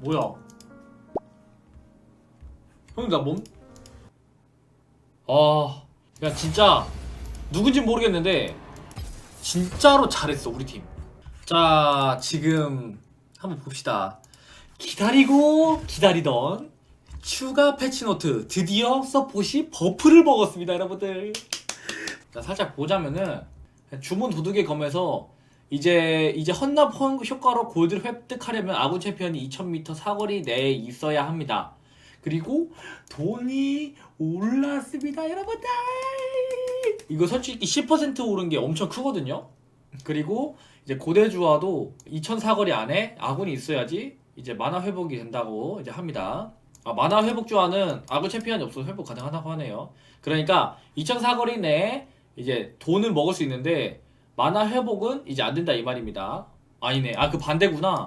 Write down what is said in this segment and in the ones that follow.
뭐야? 형님 나 몸? 아, 야 진짜 누군지 모르겠는데 진짜로 잘했어 우리 팀. 자 지금 한번 봅시다. 기다리고 기다리던 추가 패치노트 드디어 서폿이 버프를 먹었습니다 여러분들. 자 살짝 보자면은 주문 도둑의 검에서 이제 이제 헌납 헌 효과로 골드를 획득하려면 아군 챔피언이 2000m 사거리 내에 있어야 합니다. 그리고 돈이 올랐습니다, 여러분들. 이거 솔직히 10% 오른 게 엄청 크거든요. 그리고 이제 고대주화도 2000 사거리 안에 아군이 있어야지 이제 만화 회복이 된다고 이제 합니다. 아, 만화 회복 주화는 아군 챔피언이 없어서 회복 가능하다고 하네요. 그러니까 2000 사거리 내에 이제 돈을 먹을 수 있는데 만화 회복은 이제 안 된다 이 말입니다. 아니네. 아 그 반대구나.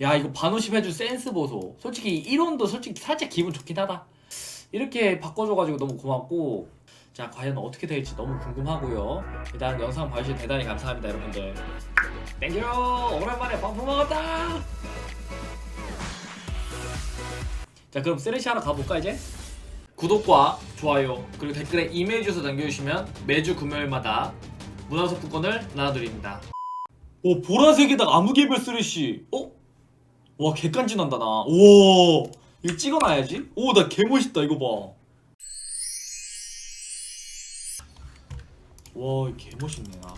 야 이거 반오십 해줄 센스 보소. 솔직히 1원도 솔직히 살짝 기분 좋긴 하다. 이렇게 바꿔줘가지고 너무 고맙고 자 과연 어떻게 될지 너무 궁금하고요. 일단 영상 봐주셔서 대단히 감사합니다 여러분들. 땡큐 오랜만에 방송 먹었다. 자 그럼 쓰레쉬 하러 가볼까 이제? 구독과 좋아요 그리고 댓글에 이메일 주소 남겨주시면 매주 금요일마다 문화상품권을 나눠드립니다. 오 보라색에다가 아무개별 쓰레쉬 어? 와 개간지 난다 나. 우와. 이거 찍어놔야지. 오 나 개멋있다 이거 봐 와 개멋있네 나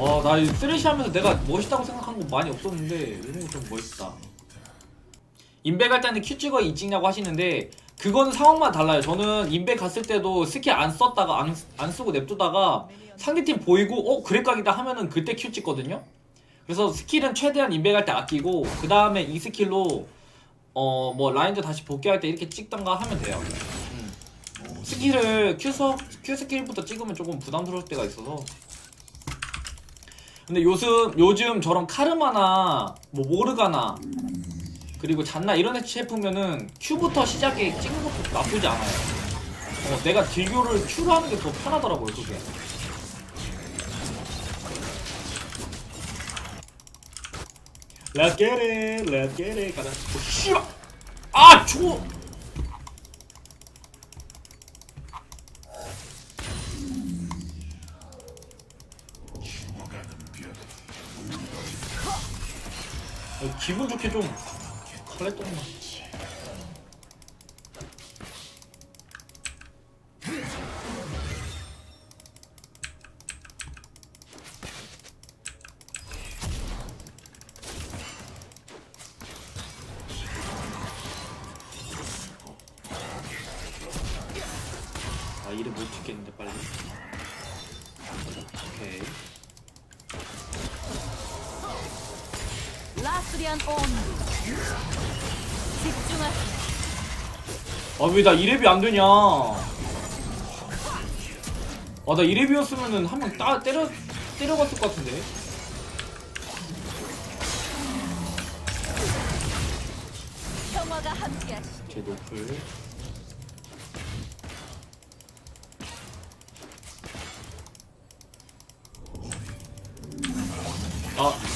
와나 쓰레쉬 하면서 내가 멋있다고 생각한 건 많이 없었는데 이런 거 좀 멋있다. 인베 갈 때는 큐 찍어 이 찍냐고 하시는데 그거는 상황만 달라요. 저는 인베 갔을 때도 스킬 안 썼다가 안, 안 쓰고 냅두다가 상대팀 보이고 어 그랩각이다 하면은 그때 큐 찍거든요. 그래서 스킬은 최대한 인베 갈때 아끼고 그 다음에 이 스킬로 어 뭐 라인저 다시 복귀할 때 이렇게 찍던가 하면 돼요. 음. 스킬을 큐, 서, 큐 스킬부터 찍으면 조금 부담스러울 때가 있어서 근데 요즘 요즘 저런 카르마나 뭐 모르가나 그리고 잔나 이런 애 셰프면은 Q부터 시작해 찍는 것도 나쁘지 않아요. 어, 내가 딜교를 Q로 하는 게 더 편하더라고요, 그게. Let's get it, let's get it. 가자. 어, 씨발! 아, 초! 어, 기분 좋게 좀 칼레 똥만. 아 이를 못 찍겠는데 빨리. 오케이. 라스리안 온. 아왜나 이랩이 안 되냐? 아나 이랩이었으면은 한 명 따 때려 때려갔을 것 같은데. 평화가 함께하시. 제 노플. 아.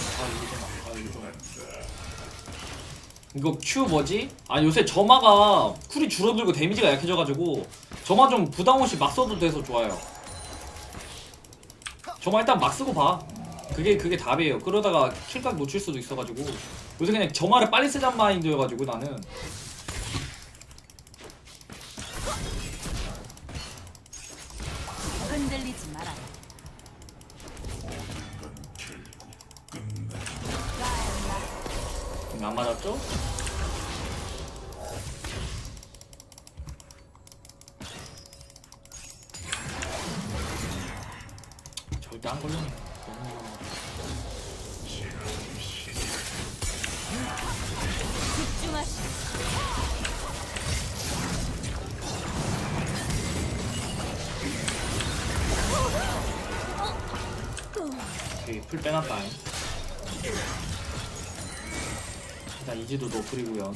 이거 Q 뭐지? 아 요새 점화가 쿨이 줄어들고 데미지가 약해져가지고 점화 좀 부담 없이 막 써도 돼서 좋아요. 점화 일단 막 쓰고 봐. 그게 그게 답이에요. 그러다가 킬각 놓칠 수도 있어가지고 요새 그냥 점화를 빨리 쓰잔 마인드여가지고 나는 흔들리지 마라. 안 맞았죠? 절대 안. 너무 집중하시. 오케이, 풀 빼놨다. 일단 이지도 노플이고요.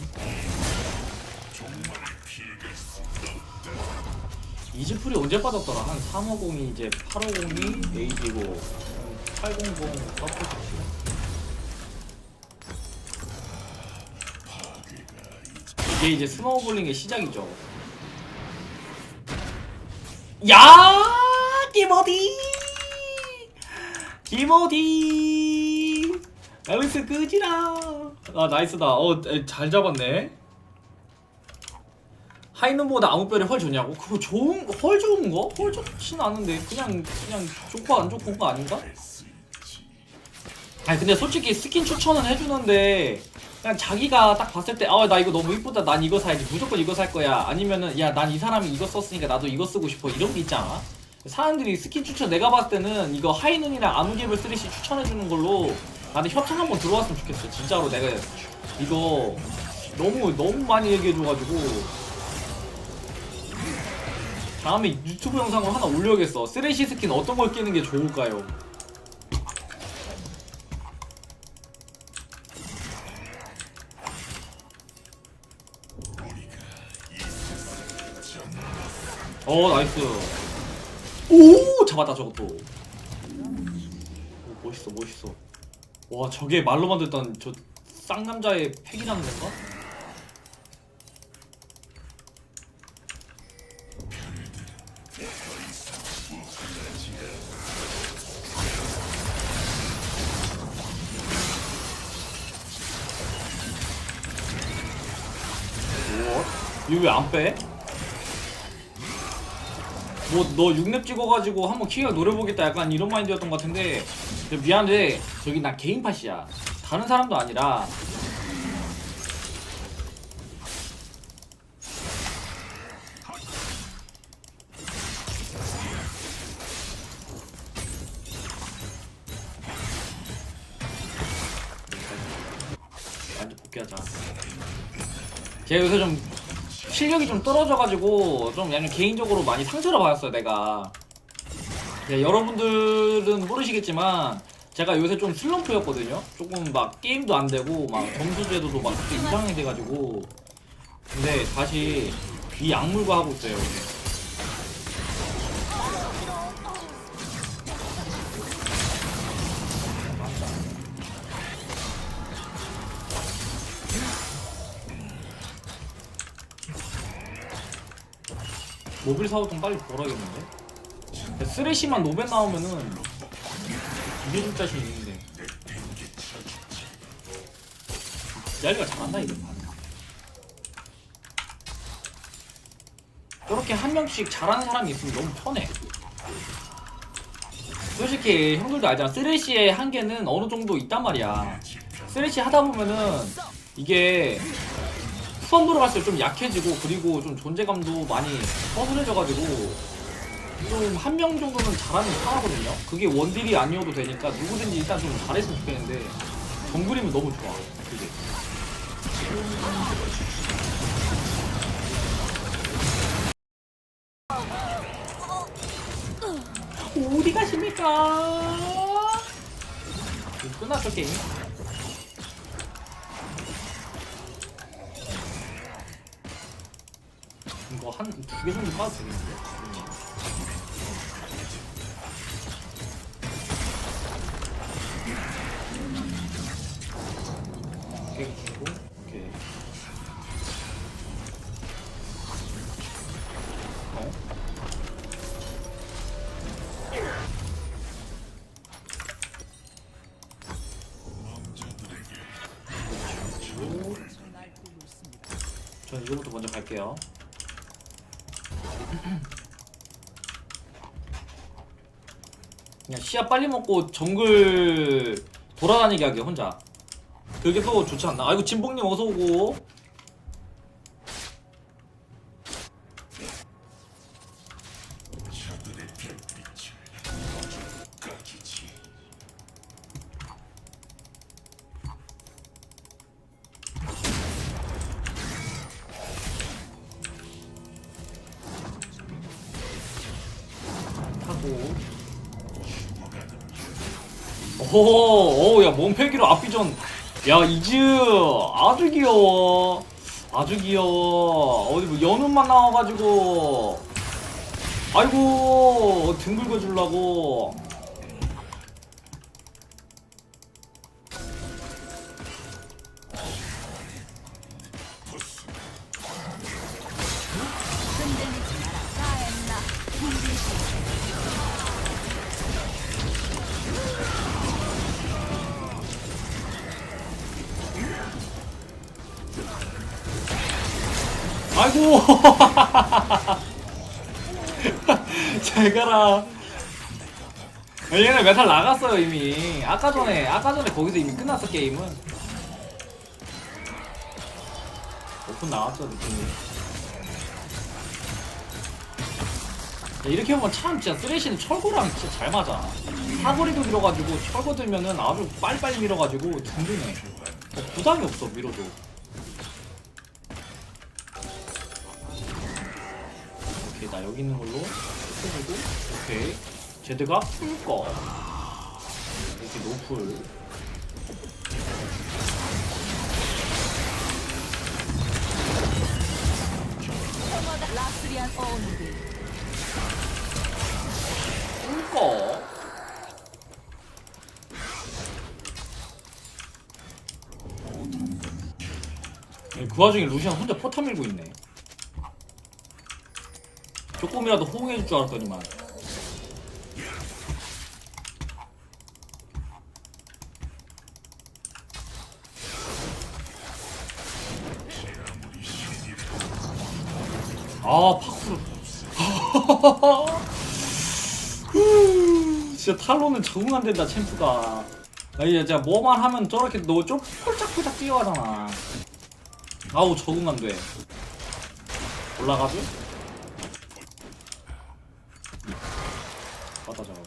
이지풀이 언제 빠졌더라? 한 350이 이제 850이 에이지고 800 서포트지 이게 이제 스노우볼링의 시작이죠. 야! 디모디! 디모디! 앨리스 끄지라! 아 나이스다. 어잘 잡았네. 하이는보다 아무별이 헐 좋냐고? 그거 좋은 헐 좋은 거? 헐 좋진 않은데 그냥 그냥 좋고 안 좋고 거 아닌가? 아니 근데 솔직히 스킨 추천은 해주는데 그냥 자기가 딱 봤을 때 아 나 이거 너무 이쁘다 난 이거 사야지 무조건 이거 살 거야 아니면은 야 난 이 사람이 이거 썼으니까 나도 이거 쓰고 싶어 이런 게 있잖아 사람들이 스킨 추천 내가 봤을 때는 이거 하이눈이랑 아무개별 쓰리시 추천해주는 걸로 나한테 협찬 한번 들어왔으면 좋겠어 진짜로 내가 이거 너무 너무 많이 얘기해줘가지고. 다음에 유튜브 영상을 하나 올려야겠어. 쓰레쉬 스킨 어떤 걸 끼는 게 좋을까요? 어 나이스. 오 잡았다 저것도. 오, 멋있어 멋있어 와 저게 말로만 듣던 저 쌍남자의 팩이라는 건가? 뭐? 이거 왜 안 빼? 뭐너 6렙 찍어가지고 한번 키가 노려보겠다. 약간 이런 마인드였던 것 같은데 근데 미안한데 저기 나 개인 팟이야. 다른 사람도 아니라. 제가 요새 좀 실력이 좀 떨어져가지고 좀 약간 개인적으로 많이 상처를 받았어요 내가. 네, 여러분들은 모르시겠지만 제가 요새 좀 슬럼프였거든요. 조금 막 게임도 안 되고 막 점수 제도도 막 이상하게 돼가지고. 근데 다시 이 악물고 하고 있어요 모빌 사고 좀 빨리 벌어야겠는데? 쓰레쉬만 노벤 나오면은 이겨줄 자신 있는데. 기다리가 잘한다 이거. 저렇게 한 명씩 잘하는 사람이 있으면 너무 편해. 솔직히 형들도 알잖아. 쓰레쉬의 한계는 어느 정도 있단 말이야. 쓰레쉬 하다 보면은 이게 들어갔을 때좀 약해지고 그리고 좀 존재감도 많이 서술해져가지고 좀 한 명 정도는 잘하는 게 편하거든요. 그게 원딜이 아니어도 되니까 누구든지 일단 좀 잘했으면 좋겠는데 정글이면 너무 좋아. 그게. 어디 가십니까? 끝났어 게임. 이거 한두 개 정도 까도 되겠는데? 이거부터 먼저 갈게요 그냥 시야 빨리 먹고 정글 돌아다니게 하게 혼자 그게 또 좋지 않나? 아이고 진봉님 어서 오고 하고 오, 오, 야, 몸패기로 앞비전. 야, 이즈, 아주 귀여워. 아주 귀여워. 어디 뭐 연운만 나와가지고. 아이고, 등 긁어주려고. 잘 가라. 아, 얘네 메탈 나갔어요 이미. 아까 전에 아까 전에 거기서 이미 끝났어 게임은. 오픈 나왔죠 느낌이. 야, 이렇게 보면 참 진짜 쓰레쉬는 철거랑 진짜 잘 맞아. 사거리도 밀어가지고 철거 들면은 아주 빨리빨리 밀어가지고 든든해. 어, 부담이 없어 밀어도 나 여기 있는 걸로 풀고 오케이. 제드가 풀거. 이렇게 노플. 풀거. 그 와중에 루시안 혼자 포탑 밀고 있네 조금이라도 호응해줄 줄 알았더니만. 아 파쿠르 후, 진짜 탈로는 적응 안 된다 챔프가. 아니 진짜 뭐만 하면 저렇게 너 좀 폴짝폴짝 뛰어가잖아. 아우 적응 안돼. 올라가죠? 받아 잡아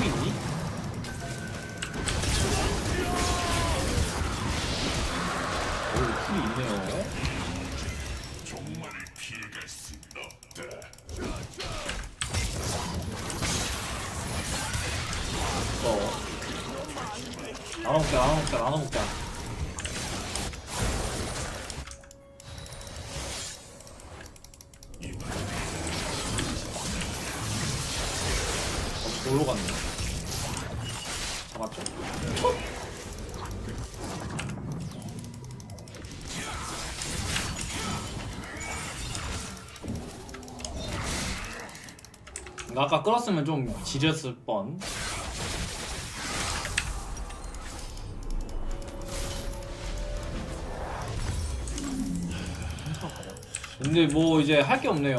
풀이 잡았죠? 이거 아까 끌었으면 좀 지렸을 뻔. 근데 뭐 이제 할 게 없네요.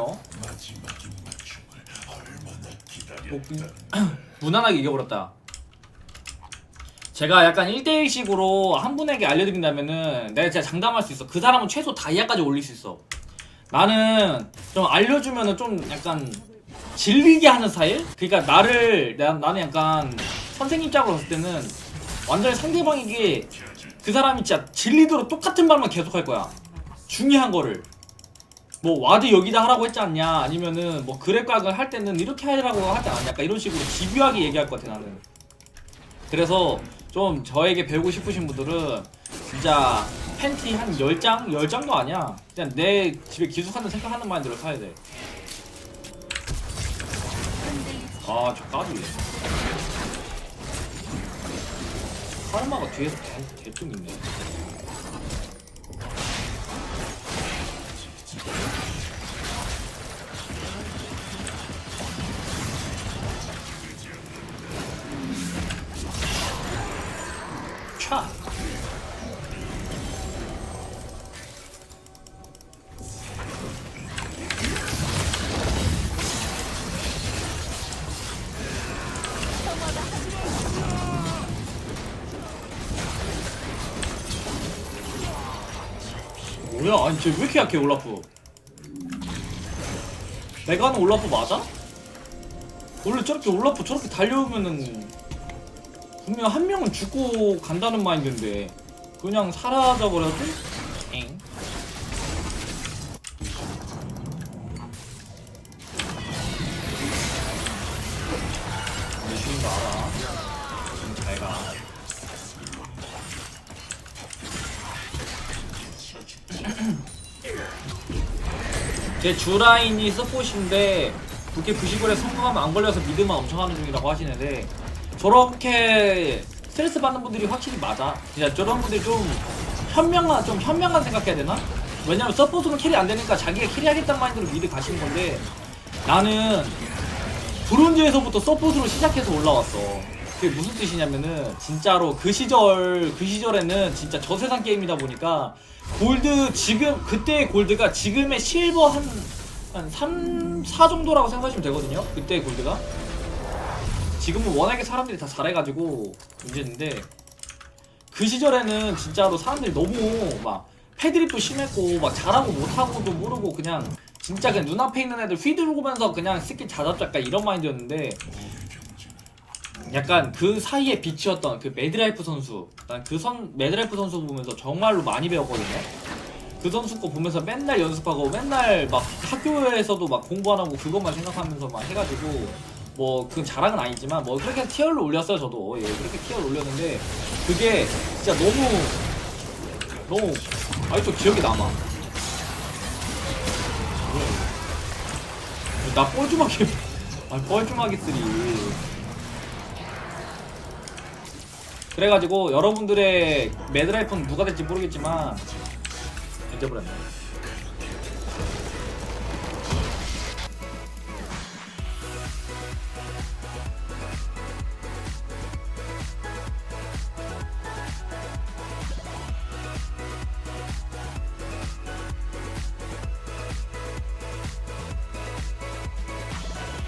뭐, 그- 무난하게 이겨버렸다. 제가 약간 1대1식으로 한 분에게 알려드린다면은 내가 진짜 장담할 수 있어. 그 사람은 최소 다이아까지 올릴 수 있어. 나는 좀 알려주면은 좀 약간 질리게 하는 스타일? 그러니까 나를 나, 나는 약간 선생님 짝으로 봤을 때는 완전히 상대방에게 그 사람이 진짜 질리도록 똑같은 말만 계속 할 거야. 중요한 거를. 뭐 와드 여기다 하라고 했지 않냐 아니면은 뭐 그랩각을 할 때는 이렇게 하라고 하지 않냐 약간 이런 식으로 집요하게 얘기할 것 같아 나는 그래서 좀 저에게 배우고 싶으신 분들은 진짜 팬티 한 10장? 10장도 아니야 그냥 내 집에 기숙하는 생각하는 마인드로 사야 돼 흔들리지 아, 저 까비. 카르마가 뒤에서 개, 개좀 있네. 차. 평화가 뭐야? 아니 쟤왜 이렇게 약해 올라프? 내가 하는 올라프 맞아? 원래 저렇게 올라프 저렇게 달려오면은 분명 한 명은 죽고 간다는 마인드인데 그냥 사라져 버려도 엥? 쉬운 거 알아. 지금 잘 가. 제 주라인이 서폿인데 그렇게 부시골에 성공하면 안 걸려서 미드만 엄청 하는 중이라고 하시는데 저렇게 스트레스 받는 분들이 확실히 맞아. 진짜 저런 분들이 좀 현명한 좀 현명한 생각해야 되나? 왜냐면 서폿으로 캐리 안 되니까 자기가 캐리하겠다는 마인드로 미드 가시는 건데 나는 브론즈에서부터 서폿으로 시작해서 올라왔어. 그게 무슨 뜻이냐면은 진짜로 그 시절 그 시절에는 진짜 저세상 게임이다 보니까 골드 지금 그때의 골드가 지금의 실버 한한 3, 4 정도라고 생각하시면 되거든요. 그때의 골드가 지금은 워낙에 사람들이 다 잘해가지고 문제인데 그 시절에는 진짜로 사람들이 너무 막 패드립도 심했고 막 잘하고 못하고도 모르고 그냥 진짜 그냥 눈앞에 있는 애들 휘두르면서 그냥 스킬 찾았죠 약간 이런 마인드였는데 약간 그 사이에 빛이었던 그 매드라이프 선수 난 그 선 매드라이프 선수 보면서 정말로 많이 배웠거든요. 그 선수 거 보면서 맨날 연습하고 맨날 막 학교에서도 막 공부 안 하고 그것만 생각하면서 막 해가지고 뭐 그건 자랑은 아니지만 뭐 그렇게 티어를 올렸어요 저도. 예 그렇게 티어를 올렸는데 그게 진짜 너무 너무 아직도 기억에 남아. 나 뻘쭘하게 아 뻘쭘하게 쓰리. 그래가지고 여러분들의 매드라이프는 누가 될지 모르겠지만 잊어버렸네